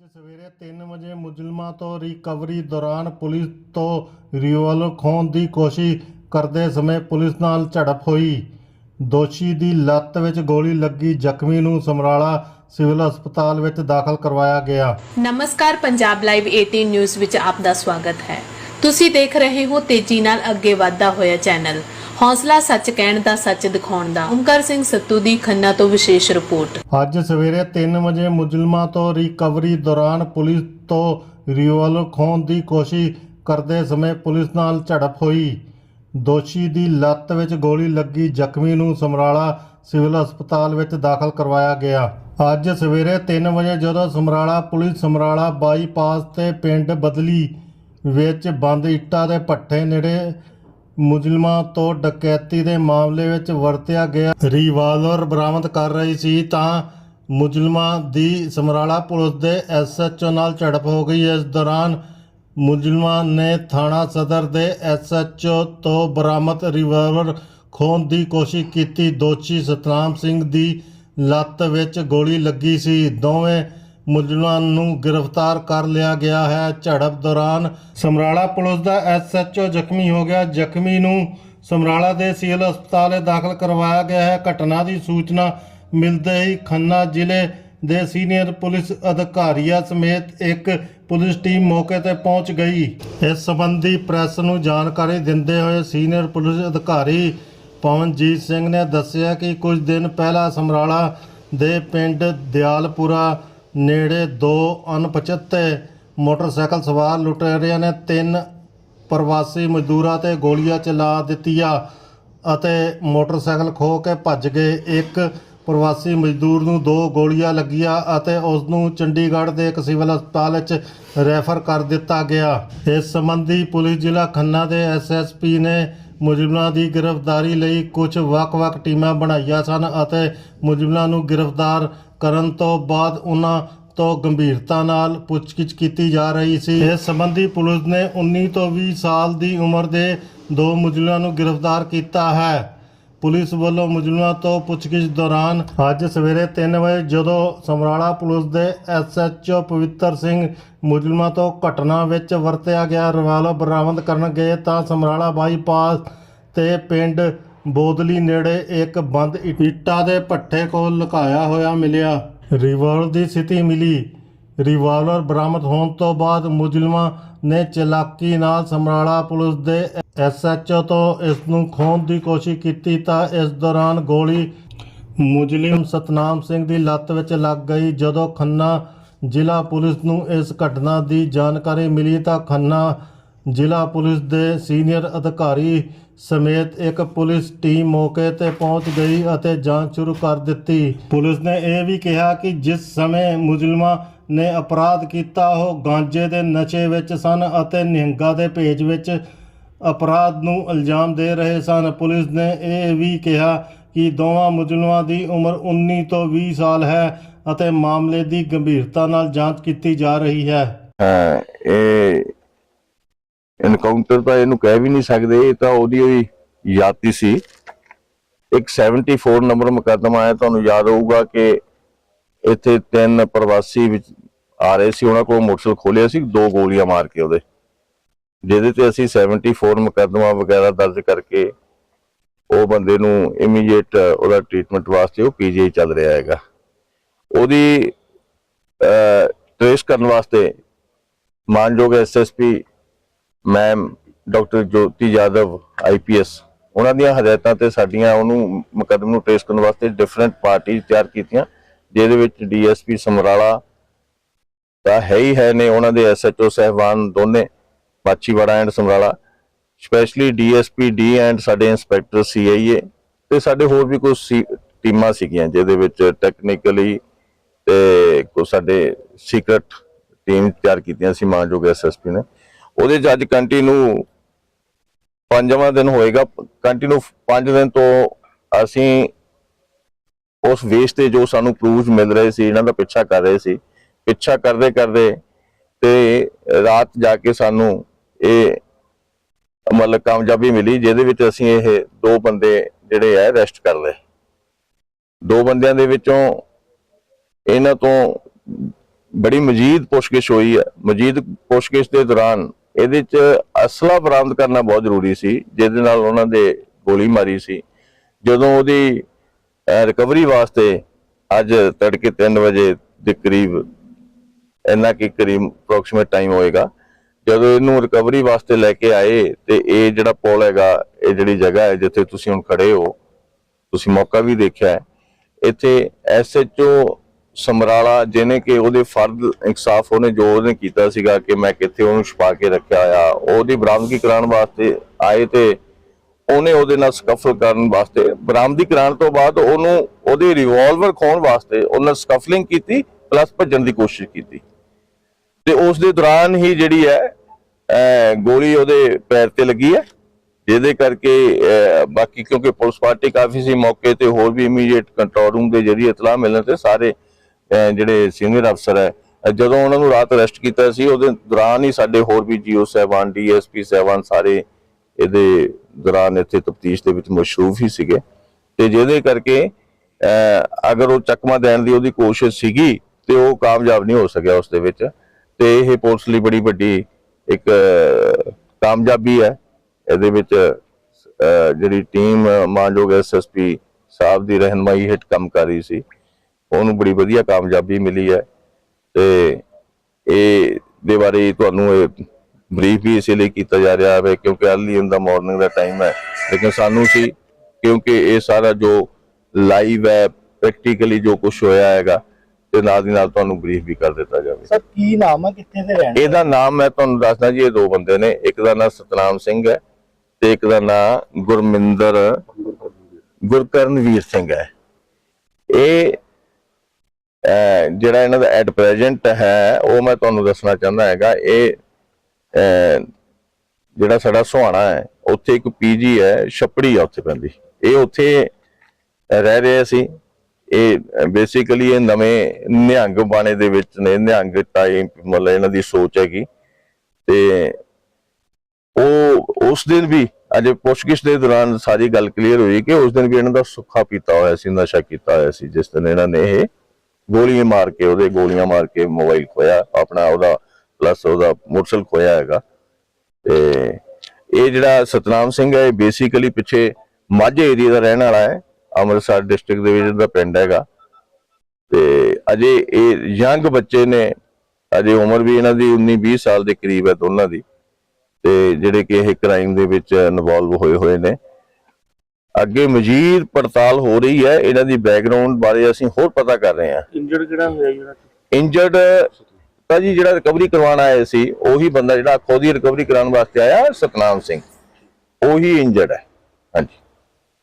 ਸਵੇਰੇ 3 ਵਜੇ ਮੁਜਰਮਾਂ ਤੋਂ ਰਿਕਵਰੀ ਦੌਰਾਨ ਪੁਲਿਸ ਤੋਂ ਰਿਵਾਲਵਰ ਖੋਹਣ ਦੀ ਕੋਸ਼ਿਸ਼ ਕਰਦੇ ਸਮੇਂ ਪੁਲਿਸ ਨਾਲ ਝੜਪ ਹੋਈ। ਦੋਸ਼ੀ ਦੀ ਲੱਤ ਵਿੱਚ ਗੋਲੀ ਲੱਗੀ। ਜ਼ਖਮੀ ਨੂੰ ਸਮਰਾਲਾ ਸਿਵਲ ਹਸਪਤਾਲ ਵਿੱਚ ਦਾਖਲ ਕਰਵਾਇਆ ਗਿਆ। ਨਮਸਕਾਰ, ਪੰਜਾਬ ਲਾਈਵ 18 ਨਿਊਜ਼ ਵਿੱਚ ਆਪ ਦਾ ਸਵਾਗਤ ਹੈ। ਤੁਸੀਂ ਦੇਖ ਰਹੇ ਹੋ ਤੇਜ਼ੀ ਨਾਲ ਅੱਗੇ ਵਧਦਾ ਹੋਇਆ ਚੈਨਲ। ਹੌਸਲਾ ਸੱਚ ਕਹਿਣ ਦਾ, ਸੱਚ ਦਿਖਾਉਣ ਦਾ। ਓਮਕਾਰ ਸਿੰਘ ਸੱਤੂ ਦੀ ਖੰਨਾ ਤੋਂ ਵਿਸ਼ੇਸ਼ ਰਿਪੋਰਟ। ਅੱਜ ਸਵੇਰੇ 3 ਵਜੇ ਮੁਜਰਮਾਂ ਤੋਂ ਰਿਕਵਰੀ ਦੌਰਾਨ ਪੁਲਿਸ ਤੋਂ ਰਿਵਾਲਵਰ ਖੋਹਣ ਦੀ ਕੋਸ਼ਿਸ਼ ਕਰਦੇ ਸਮੇਂ ਪੁਲਿਸ ਨਾਲ ਝੜਪ ਹੋਈ। ਦੋਸ਼ੀ ਦੀ ਲੱਤ ਵਿੱਚ ਗੋਲੀ ਲੱਗੀ। ਜ਼ਖਮੀ ਨੂੰ ਸਮਰਾਲਾ ਸਿਵਲ ਹਸਪਤਾਲ ਵਿੱਚ ਦਾਖਲ ਕਰਵਾਇਆ ਗਿਆ। ਅੱਜ ਸਵੇਰੇ 3 ਵਜੇ ਜਦੋਂ ਸਮਰਾਲਾ ਪੁਲਿਸ ਸਮਰਾਲਾ ਬਾਈਪਾਸ ਤੇ ਪਿੰਡ ਬਦਲੀ ਵਿੱਚ ਬੰਦ ਇੱਟਾਂ ਦੇ ਭੱਠੇ ਨੇੜੇ ਮੁਜ਼ਲਮਾਂ ਤੋਂ ਡਕੈਤੀ ਦੇ ਮਾਮਲੇ ਵਿੱਚ ਵਰਤਿਆ ਗਿਆ ਰਿਵਾਲਵਰ ਬਰਾਮਦ ਕਰ ਰਹੀ ਸੀ, ਤਾਂ ਮੁਜ਼ਲਮਾਂ ਦੀ ਸਮਰਾਲਾ ਪੁਲਿਸ ਦੇ ਐਸਐਚਓ ਨਾਲ ਝੜਪ ਹੋ ਗਈ। ਇਸ ਦੌਰਾਨ ਮੁਜ਼ਲਮਾਂ ਨੇ ਥਾਣਾ ਸਦਰ ਦੇ ਐਸਐਚਓ ਤੋਂ ਬਰਾਮਦ ਰਿਵਾਲਵਰ ਖੋਹਣ ਦੀ ਕੋਸ਼ਿਸ਼ ਕੀਤੀ। ਦੋਸ਼ੀ ਸਤਨਾਮ ਸਿੰਘ ਦੀ ਲੱਤ ਵਿੱਚ ਗੋਲੀ ਲੱਗੀ ਸੀ। ਦੋਵੇਂ ਮੁਲਜ਼ਮਾਂ ਨੂੰ ਗ੍ਰਿਫਤਾਰ ਕਰ ਲਿਆ ਗਿਆ ਹੈ। ਝੜਪ ਦੌਰਾਨ ਸਮਰਾਲਾ ਪੁਲਿਸ ਦਾ ਐਸਐਚਓ ਜ਼ਖਮੀ ਹੋ ਗਿਆ। ਜ਼ਖਮੀ ਨੂੰ ਸਮਰਾਲਾ ਦੇ ਸਿਵਲ ਹਸਪਤਾਲ ਦਾਖਲ ਕਰਵਾਇਆ ਗਿਆ ਹੈ। ਘਟਨਾ ਦੀ ਸੂਚਨਾ ਮਿਲਦੇ ਹੀ ਖੰਨਾ ਜ਼ਿਲ੍ਹੇ ਦੇ ਸੀਨੀਅਰ ਪੁਲਿਸ ਅਧਿਕਾਰੀਆਂ ਸਮੇਤ ਇੱਕ ਪੁਲਿਸ ਟੀਮ ਮੌਕੇ ਤੇ ਪਹੁੰਚ ਗਈ। ਇਸ ਸੰਬੰਧੀ ਪ੍ਰੈਸ ਨੂੰ ਜਾਣਕਾਰੀ ਦਿੰਦੇ ਹੋਏ ਸੀਨੀਅਰ ਪੁਲਿਸ ਅਧਿਕਾਰੀ ਪਵਨਜੀਤ ਸਿੰਘ ਨੇ ਦੱਸਿਆ ਕਿ ਕੁਝ ਦਿਨ ਪਹਿਲਾਂ ਸਮਰਾਲਾ ਦੇ ਪਿੰਡ ਦਿਆਲਪੁਰਾ ਨੇੜੇ ਦੋ ਅਣਪਛਾਤੇ ਮੋਟਰਸਾਈਕਲ ਸਵਾਰ ਲੁਟੇਰਿਆਂ ਨੇ ਤਿੰਨ ਪ੍ਰਵਾਸੀ ਮਜ਼ਦੂਰਾਂ ਤੇ ਗੋਲੀਆਂ ਚਲਾ ਦਿੱਤੀਆਂ ਅਤੇ ਮੋਟਰਸਾਈਕਲ ਖੋਹ ਕੇ ਭੱਜ ਗਏ। ਇੱਕ ਪ੍ਰਵਾਸੀ ਮਜ਼ਦੂਰ ਨੂੰ ਦੋ ਗੋਲੀਆਂ ਲੱਗੀਆਂ ਅਤੇ ਉਸ ਨੂੰ ਚੰਡੀਗੜ੍ਹ ਦੇ ਇੱਕ ਸਿਵਲ ਹਸਪਤਾਲ ਵਿੱਚ ਰੈਫਰ ਕਰ ਦਿੱਤਾ ਗਿਆ। ਇਸ ਸੰਬੰਧੀ ਪੁਲਿਸ ਜ਼ਿਲ੍ਹਾ ਖੰਨਾ ਦੇ ਐਸਐਸਪੀ ਨੇ ਮੁਜਰਮਾਂ ਦੀ ਗ੍ਰਿਫਤਾਰੀ ਲਈ ਕੁਝ ਵੱਖ-ਵੱਖ ਟੀਮਾਂ ਬਣਾਈਆਂ ਸਨ ਅਤੇ ਮੁਜਰਮਾਂ ਨੂੰ ਗ੍ਰਿਫਤਾਰ ਕਰਨ ਤੋਂ ਬਾਅਦ ਉਹਨਾਂ ਤੋਂ ਗੰਭੀਰਤਾ ਨਾਲ ਪੁੱਛਗਿੱਛ ਕੀਤੀ ਜਾ ਰਹੀ ਸੀ। ਇਸ ਸੰਬੰਧੀ ਪੁਲਿਸ ਨੇ 19 ਤੋਂ 20 ਸਾਲ ਦੀ ਉਮਰ ਦੇ ਦੋ ਮੁਜਰਮਾਂ ਨੂੰ ਗ੍ਰਿਫਤਾਰ ਕੀਤਾ ਹੈ। ਪੁਲਿਸ ਵੱਲੋਂ ਮੁਜਰਮਾਂ ਤੋਂ ਪੁੱਛਗਿੱਛ ਦੌਰਾਨ ਅੱਜ ਸਵੇਰੇ 3 ਵਜੇ ਜਦੋਂ ਸਮਰਾਲਾ ਪੁਲਿਸ ਦੇ ਐਸਐਚਓ ਪਵਿੱਤਰ ਸਿੰਘ ਮੁਜਰਮਾਂ ਤੋਂ ਘਟਨਾ ਵਿੱਚ ਵਰਤਿਆ ਗਿਆ ਰਿਵਾਲਵਰ ਬਰਾਮਦ ਕਰਨ ਗਏ ਤਾਂ ਸਮਰਾਲਾ ਬਾਈਪਾਸ ਤੇ ਪਿੰਡ ਬੋਦਲੀ ਨੇੜੇ ਇੱਕ ਬੰਦ ਇੱਟਾਂ ਦੇ ਭੱਠੇ ਕੋਲ ਲੁਕਾਇਆ ਹੋਇਆ ਮਿਲਿਆ। ਰਿਵਾਲਵਰ ਦੀ ਸਥਿਤੀ ਮਿਲੀ। ਰਿਵਾਲਵਰ ਬਰਾਮਦ ਹੋਣ ਤੋਂ ਬਾਅਦ ਮੁਜਰਮਾਂ ਨੇ ਚਲਾਕੀ ਨਾਲ ਸਮਰਾਲਾ ਪੁਲਿਸ ਦੇ ਐਸਐਚਓ ਤੋਂ ਇਸ ਨੂੰ ਖੋਹਣ ਦੀ ਕੋਸ਼ਿਸ਼ ਕੀਤੀ ਤਾਂ ਇਸ ਦੌਰਾਨ ਗੋਲੀ ਮੁਜਲਿਮ ਸਤਨਾਮ ਸਿੰਘ ਦੀ ਲੱਤ ਵਿੱਚ ਲੱਗ ਗਈ। ਜਦੋਂ ਖੰਨਾ ਜ਼ਿਲ੍ਹਾ ਪੁਲਿਸ ਨੂੰ ਇਸ ਘਟਨਾ ਦੀ ਜਾਣਕਾਰੀ ਮਿਲੀ ਤਾਂ ਖੰਨਾ ਜ਼ਿਲ੍ਹਾ ਪੁਲਿਸ ਦੇ ਸੀਨੀਅਰ ਅਧਿਕਾਰੀ ਸਮੇਤ ਇੱਕ ਪੁਲਿਸ ਟੀਮ ਮੌਕੇ ਤੇ ਪਹੁੰਚ ਗਈ ਅਤੇ ਜਾਂਚ ਸ਼ੁਰੂ ਕਰ ਦਿੱਤੀ। ਪੁਲਿਸ ਨੇ ਇਹ ਵੀ ਕਿਹਾ ਕਿ ਜਿਸ ਸਮੇਂ ਮੁਜਰਮਾਂ ਨੇ ਅਪਰਾਧ ਕੀਤਾ, ਉਹ ਗਾਂਜੇ ਦੇ ਨਸ਼ੇ ਵਿੱਚ ਸਨ ਅਤੇ ਨਿਹੰਗਾ ਦੇ ਭੇਜ ਵਿੱਚ ਅਪਰਾਧ ਨੂੰ ਇਲਜ਼ਾਮ ਦੇ ਰਹੇ ਸਨ। ਪੁਲਿਸ ਨੇ ਇਹ ਵੀ ਕਿਹਾ ਕਿ ਦੋਵਾਂ ਮੁਜਰਮਾਂ ਦੀ ਉਮਰ 19 ਤੋਂ 20 ਸਾਲ ਹੈ ਅਤੇ ਮਾਮਲੇ ਦੀ ਗੰਭੀਰਤਾ ਨਾਲ ਜਾਂਚ ਕੀਤੀ ਜਾ ਰਹੀ ਹੈ। ਇਹ ਐਨਕਾਊਂਟਰ ਤਾਂ ਇਹਨੂੰ ਕਹਿ ਵੀ ਨਹੀਂ ਸਕਦੇ, ਇਹ ਤਾਂ ਉਹਦੀ ਹੀ ਯਾਤੀ ਸੀ। ਇੱਕ 74 ਨੰਬਰ ਮੁਕੱਦਮਾ ਹੈ, ਤੁਹਾਨੂੰ ਯਾਦ ਹੋਊਗਾ ਕਿ ਇੱਥੇ ਤਿੰਨ ਪ੍ਰਵਾਸੀ ਵਿੱਚ ਆ ਰਹੇ ਸੀ, ਉਹਨਾਂ ਕੋਲ ਮੋਟਰਸਾਈਕਲ ਖੋਲਿਆ ਸੀ, ਦੋ ਗੋਲੀਆਂ ਮਾਰ ਕੇ ਉਹਦੇ। ਜਿਹਦੇ ਤੇ ਅਸੀਂ 74 ਮੁਕੱਦਮਾ ਵਗੈਰਾ ਦਰਜ ਕਰਕੇ ਉਹ ਬੰਦੇ ਨੂੰ ਇਮੀਡੀਏਟ ਉਹਦਾ ਟ੍ਰੀਟਮੈਂਟ ਵਾਸਤੇ ਉਹ ਪੀਜੀਆਈ ਚੱਲ ਰਿਹਾ ਹੈਗਾ। ਉਹਦੀ ਟ੍ਰੇਸ ਕਰਨ ਵਾਸਤੇ ਮਾਨਯੋਗ SSP ma'am doctor Jyoti Yadav IPS ਉਹਨਾਂ ਦੀਆਂ ਹਦਾਇਤਾਂ ਤੇ ਸਾਡੀਆਂ ਉਹਨੂੰ ਮੁਕੱਦਮੇ ਨੂੰ ਟ੍ਰੇਸ ਕਰਨ ਵਾਸਤੇ ਡਿਫਰੈਂਟ ਪਾਰਟੀ ਤਿਆਰ ਕੀਤੀਆਂ। ਜਿਹਦੇ ਵਿੱਚ ਡੀਐਸਪੀ ਸਮਰਾਲਾ ਤਾਂ ਹੈ ਹੀ ਹੈ ਨੇ, ਉਹਨਾਂ ਦੇ ਐਸਐਚਓ ਸਹਿਬਾਨ ਦੋਨੇ Machhiwara and Samrala. Specially DSP D and ਸਾਡੇ ਇੰਸਪੈਕਟਰ ਸੀਆਈਏ ਤੇ ਸਾਡੇ ਹੋਰ ਵੀ ਕੁਝ ਟੀਮਾਂ ਸੀਗੀਆਂ ਜਿਹਦੇ ਵਿੱਚ ਟੈਕਨੀਕਲੀ ਤੇ ਕੋ ਸਾਡੇ ਸੀਕ੍ਰੇਟ ਟੀਮ ਤਿਆਰ ਕੀਤੀਆਂ ਸੀ, ਮਾਨਯੋਗ ਐਸਐਸਪੀ ਨੇ। ਉਹਦੇ ਚ ਅੱਜ ਕੰਟੀਨਿਊ ਪੰਜਵਾਂ ਦਿਨ ਹੋਏਗਾ ਕੰਟੀਨਿਊ 5 ਦਿਨ ਤੋਂ ਅਸੀਂ ਉਸ ਵੇਸ ਤੇ ਜੋ ਸਾਨੂੰ ਪ੍ਰੂਫ ਮਿਲ ਰਹੇ ਸੀ, ਇਹਨਾਂ ਦਾ ਪਿੱਛਾ ਕਰ ਰਹੇ ਸੀ। ਪਿੱਛਾ ਕਰਦੇ ਕਰਦੇ ਤੇ ਰਾਤ ਜਾ ਕੇ ਸਾਨੂੰ ਇਹ ਮਤਲਬ ਕਾਮਯਾਬੀ ਮਿਲੀ, ਜਿਹਦੇ ਵਿੱਚ ਅਸੀਂ ਇਹ ਦੋ ਬੰਦੇ ਜਿਹੜੇ ਆ ਅਰੈਸਟ ਕਰ ਲਏ। ਦੋ ਬੰਦਿਆਂ ਦੇ ਵਿੱਚੋਂ ਇਹਨਾਂ ਤੋਂ ਬੜੀ ਮਜੀਦ ਪੁੱਛਗਿੱਛ ਹੋਈ ਹੈ ਮਜੀਦ ਪੁੱਛਗਿੱਛ ਦੇ ਦੌਰਾਨ ਇਹਦੇ ਚ ਅਸਲਾ ਬਰਾਮਦ ਕਰਨਾ ਬਹੁਤ ਜ਼ਰੂਰੀ ਸੀ, ਜਿਹਦੇ ਨਾਲ ਉਹਨਾਂ ਦੇ ਗੋਲੀ ਮਾਰੀ ਸੀ। ਜਦੋਂ ਉਹਦੀ ਰਿਕਵਰੀ ਵਾਸਤੇ ਅੱਜ ਤੜਕੇ 3 ਵਜੇ ਦੇ ਕਰੀਬ ਇੰਨਾ ਕੀ ਕਰੀਬ ਅਪਰੋਕਸੀਮੇਟ ਟਾਈਮ ਹੋਏਗਾ। ਜਦੋਂ ਇਹਨੂੰ ਰਿਕਵਰੀ ਵਾਸਤੇ ਲੈ ਕੇ ਆਏ ਤੇ ਇਹ ਜਿਹੜਾ ਪੁਲ ਹੈਗਾ, ਇਹ ਜਿਹੜੀ ਜਗ੍ਹਾ ਹੈ ਜਿੱਥੇ ਤੁਸੀਂ ਹੁਣ ਖੜੇ ਹੋ, ਤੁਸੀਂ ਮੌਕਾ ਵੀ ਦੇਖਿਆ ਹੈ। ਇੱਥੇ ਐਸਐਚਓ ਸਮਰਾਲਾ ਜਿਹਨੇ ਕਿ ਉਹਦੇ ਫਰਜ਼ ਇਨਸਾਫ ਉਹਨੇ ਜੋ ਉਹਨੇ ਕੀਤਾ ਸੀਗਾ ਕਿ ਮੈਂ ਕਿੱਥੇ ਉਹਨੂੰ ਛੁਪਾ ਕੇ ਰੱਖਿਆ ਆ ਉਹਦੀ ਬਰਾਮਦਗੀ ਕਰਾਉਣ ਵਾਸਤੇ ਆਏ ਤੇ ਉਹਨੇ ਉਹਦੇ ਨਾਲ ਸਕਫਲ ਕਰਨ ਵਾਸਤੇ, ਬਰਾਮਦੀ ਕਰਾਉਣ ਤੋਂ ਬਾਅਦ ਉਹਨੂੰ ਉਹਦੇ ਰਿਵਾਲਵਰ ਖੋਣ ਵਾਸਤੇ ਉਹਨਾਂ ਸਕਫਲਿੰਗ ਕੀਤੀ ਪਲੱਸ ਭੱਜਣ ਦੀ ਕੋਸ਼ਿਸ਼ ਕੀਤੀ। ਤੇ ਉਸ ਦੇ ਦੌਰਾਨ ਹੀ ਜਿਹੜੀ ਹੈ ਗੋਲੀ ਉਹਦੇ ਪੈਰ ਤੇ ਲੱਗੀ ਹੈ, ਜਿਹਦੇ ਕਰਕੇ ਬਾਕੀ ਕਿਉਂਕਿ ਪੁਲਿਸ ਪਾਰਟੀ ਕਾਫੀ ਸੀ, ਮੌਕੇ ਤੇ ਹੋਰ ਵੀ ਇਮੀਡੀਏਟ ਕੰਟਰੋਲ ਰੂਮ ਦੇ ਜਰੀਏ ਇਤਲਾਹ ਮਿਲਣ ਤੇ ਸਾਰੇ ਜਿਹੜੇ ਸੀਨੀਅਰ ਅਫਸਰ ਹੈ ਜਦੋਂ ਉਹਨਾਂ ਨੂੰ ਰਾਤ ਅਰੈਸਟ ਕੀਤਾ ਸੀ, ਉਹਦੇ ਦੌਰਾਨ ਹੀ ਸਾਡੇ ਹੋਰ ਵੀ ਜੀਓ ਸਾਹਿਬਾਨ, ਡੀਐਸਪੀ ਸਾਹਿਬਾਨ ਸਾਰੇ ਇਹਦੇ ਦੌਰਾਨ ਇੱਥੇ ਤਫਤੀਸ਼ ਦੇ ਵਿੱਚ ਮਸ਼ਰੂਫ ਹੀ ਸੀਗੇ। ਤੇ ਜਿਹਦੇ ਕਰਕੇ ਅਗਰ ਉਹ ਚਕਮਾ ਦੇਣ ਦੀ ਉਹਦੀ ਕੋਸ਼ਿਸ਼ ਸੀਗੀ, ਤੇ ਉਹ ਕਾਮਯਾਬ ਨਹੀਂ ਹੋ ਸਕਿਆ ਉਸ ਦੇ ਵਿੱਚ। ਤੇ ਇਹ ਪੁਲਿਸ ਲਈ ਬੜੀ ਵੱਡੀ ਇੱਕ ਕਾਮਯਾਬੀ ਹੈ। ਇਹਦੇ ਵਿੱਚ ਜਿਹੜੀ ਟੀਮ, ਮਾਨਯੋਗ ਐਸਐਸਪੀ ਸਾਹਿਬ ਦੀ ਰਹਿਨਮਾਈ ਹੇਠ ਕੰਮ ਕਰ ਰਹੀ ਸੀ, ਉਹਨੂੰ ਬੜੀ ਵਧੀਆ ਕਾਮਯਾਬੀ ਮਿਲੀ ਹੈ। ਤੇ ਇਹ ਦੇ ਬਾਰੇ ਤੁਹਾਨੂੰ ਇਹ ਬਰੀਫ ਵੀ ਇਸੇ ਲਈ ਕੀਤਾ ਜਾ ਰਿਹਾ ਹੈ ਕਿਉਂਕਿ ਅਰਲੀ ਇਨ ਦਾ ਮਾਰਨਿੰਗ ਦਾ ਟਾਈਮ ਹੈ। ਲੇਕਿਨ ਸਾਨੂੰ ਸੀ ਕਿਉਂਕਿ ਇਹ ਸਾਰਾ ਜੋ ਲਾਈਵ ਹੈ ਪ੍ਰੈਕਟੀਕਲੀ ਜੋ ਕੁਝ ਹੋਇਆ ਹੈਗਾ ਤੇ ਨਾਲ ਦੀ ਨਾਲ ਤੁਹਾਨੂੰ ਬਰੀਫ ਵੀ ਕਰ ਦਿੱਤਾ ਜਾਵੇ। ਸਰ ਕੀ ਨਾਮ ਹੈ? ਕਿੱਥੇ ਦੇ ਰਹਿਣ ਇਹਦਾ ਨਾਮ ਮੈਂ ਤੁਹਾਨੂੰ ਦੱਸਦਾ ਜੀ ਇਹ ਦੋ ਬੰਦੇ ਨੇ। ਇੱਕ ਦਾ ਨਾਮ ਸਤਨਾਮ ਸਿੰਘ ਹੈ ਤੇ ਇੱਕ ਦਾ ਨਾਮ ਗੁਰਮਿੰਦਰ ਗੁਰਕਰਨਵੀਰ ਸਿੰਘ ਹੈ। ਇਹ ਜਿਹੜਾ ਇਹਨਾਂ ਦਾ ਐਟ ਪ੍ਰੈਜ਼ੈਂਟ ਹੈ ਉਹ ਮੈਂ ਤੁਹਾਨੂੰ ਦੱਸਣਾ ਚਾਹੁੰਦਾ ਹੈਗਾ ਇਹ ਜਿਹੜਾ ਸਾਡਾ ਸੁਹਾਣਾ ਹੈ, ਉੱਥੇ ਇੱਕ ਪੀਜੀ ਹੈ, ਛਪੜੀ ਆ ਉੱਥੇ ਪੈਂਦੀ। ਇਹ ਉੱਥੇ ਰਹਿ ਰਹੇ ਸੀ ਇਹ ਬੇਸਿਕਲੀ ਇਹ ਨਵੇਂ ਨਿਹੰਗ ਬਾਣੇ ਦੇ ਵਿੱਚ ਨੇ, ਨਿਹੰਗ ਟਾਈਪ ਮਤਲਬ ਇਹਨਾਂ ਦੀ ਸੋਚ ਹੈਗੀ। ਤੇ ਉਹ, ਉਸ ਦਿਨ ਵੀ, ਅਜੇ ਪੁੱਛਗਿੱਛ ਦੇ ਦੌਰਾਨ ਸਾਰੀ ਗੱਲ ਕਲੀਅਰ ਹੋਈ ਕਿ ਉਸ ਦਿਨ ਵੀ ਇਹਨਾਂ ਦਾ ਸੁੱਖਾ ਪੀਤਾ ਹੋਇਆ ਸੀ, ਨਸ਼ਾ ਕੀਤਾ ਹੋਇਆ ਸੀ, ਜਿਸ ਦਿਨ ਇਹਨਾਂ ਨੇ ਇਹ ਗੋਲੀਆਂ ਮਾਰ ਕੇ, ਉਹਦੇ ਗੋਲੀਆਂ ਮਾਰ ਕੇ ਮੋਬਾਈਲ ਖੋਇਆ, ਆਪਣਾ ਉਹਦਾ ਪਲੱਸ ਉਹਦਾ ਮੋਟਰਸਾਈਕਲ ਖੋਇਆ ਹੈਗਾ। ਤੇ ਇਹ ਜਿਹੜਾ ਸਤਨਾਮ ਸਿੰਘ ਹੈ ਇਹ ਬੇਸਿਕਲੀ ਪਿੱਛੇ ਮਾਝੇ ਏਰੀਆ ਦਾ ਰਹਿਣ ਵਾਲਾ ਹੈ ਅੰਮ੍ਰਿਤਸਰ ਡਿਸਟ੍ਰਿਕਟ ਦੇ ਵਿੱਚ ਇਹਦਾ ਪਿੰਡ ਹੈਗਾ। ਤੇ ਅਜੇ ਇਹ ਯੰਗ ਬੱਚੇ ਨੇ ਅਜੇ ਉਮਰ ਵੀ ਇਹਨਾਂ ਦੀ 19 20 ਸਾਲ ਦੇ ਕਰੀਬ ਹੈ ਦੋਨਾਂ ਦੀ। ਤੇ ਜਿਹੜੇ ਕਿ ਇਹ ਕ੍ਰਾਈਮ ਦੇ ਵਿੱਚ ਇਨਵੋਲਵ ਹੋਏ ਹੋਏ ਨੇ। ਅੱਗੇ ਮਜੀਦ ਪੜਤਾਲ ਹੋ ਰਹੀ ਹੈ ਇਹਨਾਂ ਦੀ ਬੈਕਗ੍ਰਾਉਂਡ ਬਾਰੇ ਅਸੀਂ ਹੋਰ ਪਤਾ ਕਰ ਰਹੇ ਹਾਂ। ਇੰਜਰਡ ਕਿਹੜਾ ਹੋਇਆ ਜਿਹੜਾ ਇੰਜਰਡ ਤਾਂ ਜੀ ਜਿਹੜਾ ਰਿਕਵਰੀ ਕਰਵਾਉਣ ਆਇਆ ਸੀ ਉਹੀ ਬੰਦਾ ਜਿਹੜਾ ਖੁਦ ਹੀ ਰਿਕਵਰੀ ਕਰਾਉਣ ਵਾਸਤੇ ਆਇਆ ਸਤਨਾਮ ਸਿੰਘ। ਉਹੀ ਇੰਜਰਡ ਹੈ। ਹਾਂਜੀ।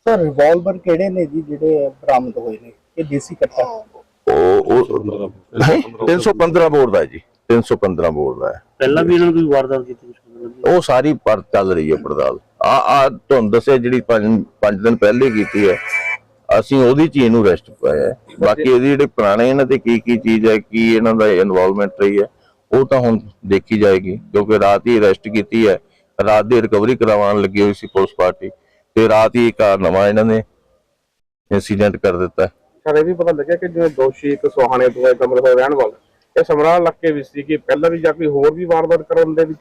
ਸਰ ਰਿਵਾਲਵਰ ਕਿਹੜੇ ਨੇ ਜੀ ਜਿਹੜੇ ਬਰਾਮਦ ਹੋਏ ਨੇ? ਇਹ ਦੇਸੀ ਕੱਟਾ। ਉਹ ਉਹ 315 ਬੋਰਡ ਦਾ। ਜੀ। 315 ਬੋਰਡ ਦਾ ਹੈ। ਪਹਿਲਾਂ ਵੀ ਇਹਨਾਂ ਨੂੰ ਕੋਈ ਵਾਰਦਾਤ ਕੀਤੀ? ਉਹ ਸਾਰੀ ਪਰ ਚੱਲ ਰਹੀ ਹੈ ਪੜਤਾਲ। ਆ ਆ ਤੁਹਾਨੂੰ ਦੱਸਿਆ ਜਿਹੜੀ 5 ਦਿਨ ਪਹਿਲੇ ਕੀਤੀ ਹੈ। ਅਸੀਂ ਉਹਦੀ ਚ ਹੀ ਇਹਨੂੰ ਰੈਸਟ ਪਾਇਆ। ਬਾਕੀ ਇਹਦੀ ਜਿਹੜੇ ਪੁਰਾਣੇ ਇਹਨਾਂ ਤੇ ਕੀ ਕੀ ਚੀਜ਼ ਹੈ ਕੀ ਇਹਨਾਂ ਦਾ ਇਨਵੋਲਵਮੈਂਟ ਰਹੀ ਹੈ ਉਹ ਤਾਂ ਹੁਣ ਦੇਖੀ ਜਾਏਗੀ ਕਿਉਂਕਿ ਰਾਤ ਹੀ ਅਰੈਸਟ ਕੀਤੀ ਹੈ ਰਾਤ ਦੀ ਰਿਕਵਰੀ ਕਰਵਾਉਣ ਲੱਗੀ ਹੋਈ ਸੀ ਪੁਲਿਸ ਪਾਰਟੀ ਤੇ ਰਾਤ ਹੀ ਇੱਕ ਨਵਾਂ ਇਹਨਾਂ ਨੇ ਇਨਸੀਡੈਂਟ ਕਰ ਦਿੱਤਾ। ਸਰ ਇਹ ਵੀ ਪਤਾ ਲੱਗਿਆ ਕਿ ਜਿਵੇਂ ਦੋਸ਼ੀ ਇੱਕ ਸੁਹਾਣੇ ਤੋਂ ਇੱਕ ਅੰਮ੍ਰਿਤਸਰ ਰਹਿਣ ਵਾਲਾ ਇਹ ਸਮਰਾਲ ਇਲਾਕੇ ਵਿੱਚ ਸੀ ਕਿ ਪਹਿਲਾਂ ਵੀ ਜਾਂ ਕੋਈ ਹੋਰ ਵੀ ਵਾਰਦਾਤ ਕਰਨ ਦੇ ਵਿੱਚ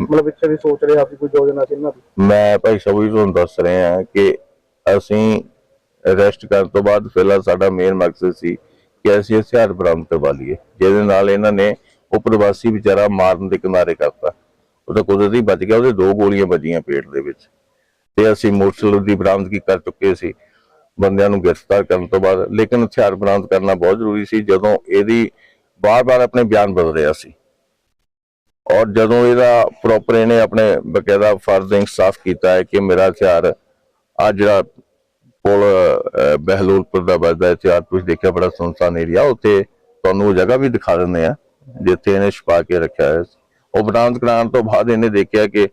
ਮਤਲਬ ਪਿੱਛੇ ਵੀ ਸੋਚ ਰਿਹਾ ਸੀ ਕੋਈ ਯੋਜਨਾ ਸੀ ਇਹਨਾਂ ਦੀ ਮੈਂ ਭਾਈ ਸਭੀ ਤੁਹਾਨੂੰ ਦੱਸ ਰਹੇ ਕਿ ਅਸੀਂ ਅਰੈਸਟ ਕਰਨ ਤੋਂ ਬਾਅਦ ਫਿਲਹਾਲ ਸਾਡਾ ਮੇਨ ਮਕਸਦ ਸੀ ਕਿ ਅਸੀਂ ਹਥਿਆਰ ਬਰਾਮਦ ਕਰਵਾ ਲਈਏ, ਜਿਹਦੇ ਨਾਲ ਇਹਨਾਂ ਨੇ ਉਹ ਪ੍ਰਵਾਸੀ ਵਿਚਾਰਾ ਮਾਰਨ ਦੇ ਕਿਨਾਰੇ ਕਰਤਾ। ਉਹ ਤਾਂ ਕੁਦਰਤੀ ਬਚ ਗਿਆ, ਉਹਦੇ ਦੋ ਗੋਲੀਆਂ ਵੱਜੀਆਂ ਪੇਟ ਦੇ ਵਿੱਚ। ਤੇ ਅਸੀਂ ਮੋਟਰਸਾਈਕਲ ਦੀ ਬਰਾਮਦਗੀ ਕਰ ਚੁੱਕੇ ਸੀ। ਬੰਦਿਆਂ ਨੂੰ ਗ੍ਰਿਫਤਾਰ ਕਰਨ ਤੋਂ ਬਾਅਦ, ਲੇਕਿਨ ਹਥਿਆਰ ਬਰਾਮਦ ਕਰਨਾ ਬਹੁਤ ਜ਼ਰੂਰੀ ਸੀ, ਜਦੋਂ ਇਹਦੀ ਬਾਰ-ਬਾਰ ਆਪਣੇ ਬਿਆਨ ਬਦਲ ਰਿਹਾ ਸੀ। ਔਰ ਜਦੋਂ ਇਹਦਾ ਪ੍ਰੋਪਰ ਇਹਨੇ ਆਪਣੇ ਬਕਾਇਦਾ ਫਰਜ਼ ਇਨਸਾਫ ਕੀਤਾ ਹੈ ਕਿ ਮੇਰਾ ਹਥਿਆਰ ਆ ਜਿਹੜਾ ਅਹ, ਬਹਿਲੋਲਪੁਰ ਦਾ ਵੱਜਦਾ ਹਥਿਆਰ ਤੁਸੀਂ ਦੇਖਿਆ ਬੜਾ ਸੁਨਸਾਨ ਏਰੀਆ ਉੱਥੇ ਤੁਹਾਨੂੰ ਉਹ ਜਗ੍ਹਾ ਵੀ ਦਿਖਾ ਦਿੰਦੇ ਆ ਜਿੱਥੇ ਇਹਨੇ ਛੁਪਾ ਕੇ ਰੱਖਿਆ ਹੈ ਉਹ ਬਰਾਮਦ ਕਰਾਉਣ ਤੋਂ ਬਾਅਦ ਇਹਨੇ ਦੇਖਿਆ ਕਿ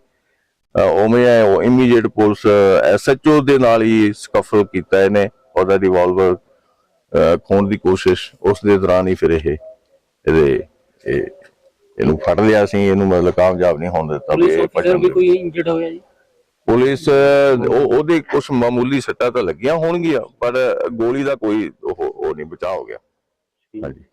ਉਵੇਂ ਹੈ ਉਹ ਇਮੀਡੀਏਟ ਪੁਲਿਸ ਐਸਐਚਓ ਦੇ ਨਾਲ ਹੀ ਸਕਫਲ ਕੀਤਾ ਇਹਨੇ ਉਹਦਾ ਰਿਵਾਲਵਰ ਖੋਣ ਦੀ ਕੋਸ਼ਿਸ਼ ਉਸ ਦੇ ਦੌਰਾਨ ਹੀ ਫਿਰ ਇਹ ਇਹਦੇ ਇਹ ਇਹਨੂੰ ਫੜ ਲਿਆ ਸੀ ਇਹਨੂੰ ਮਤਲਬ ਕਾਮਯਾਬ ਨਹੀਂ ਹੋਣ ਦਿੱਤਾ ਵੀ। ਕੋਈ ਇੰਜਰਡ ਹੋਇਆ ਜੀ ਪੁਲਿਸ ਉਹਦੇ ਕੁਝ ਮਾਮੂਲੀ ਸੱਟਾਂ ਤਾਂ ਲੱਗੀਆਂ ਹੋਣਗੀਆਂ ਪਰ ਗੋਲੀ ਦਾ ਕੋਈ ਉਹ ਉਹ ਨਹੀਂ ਬਚਾਅ ਹੋ ਗਿਆ। ਹਾਂਜੀ।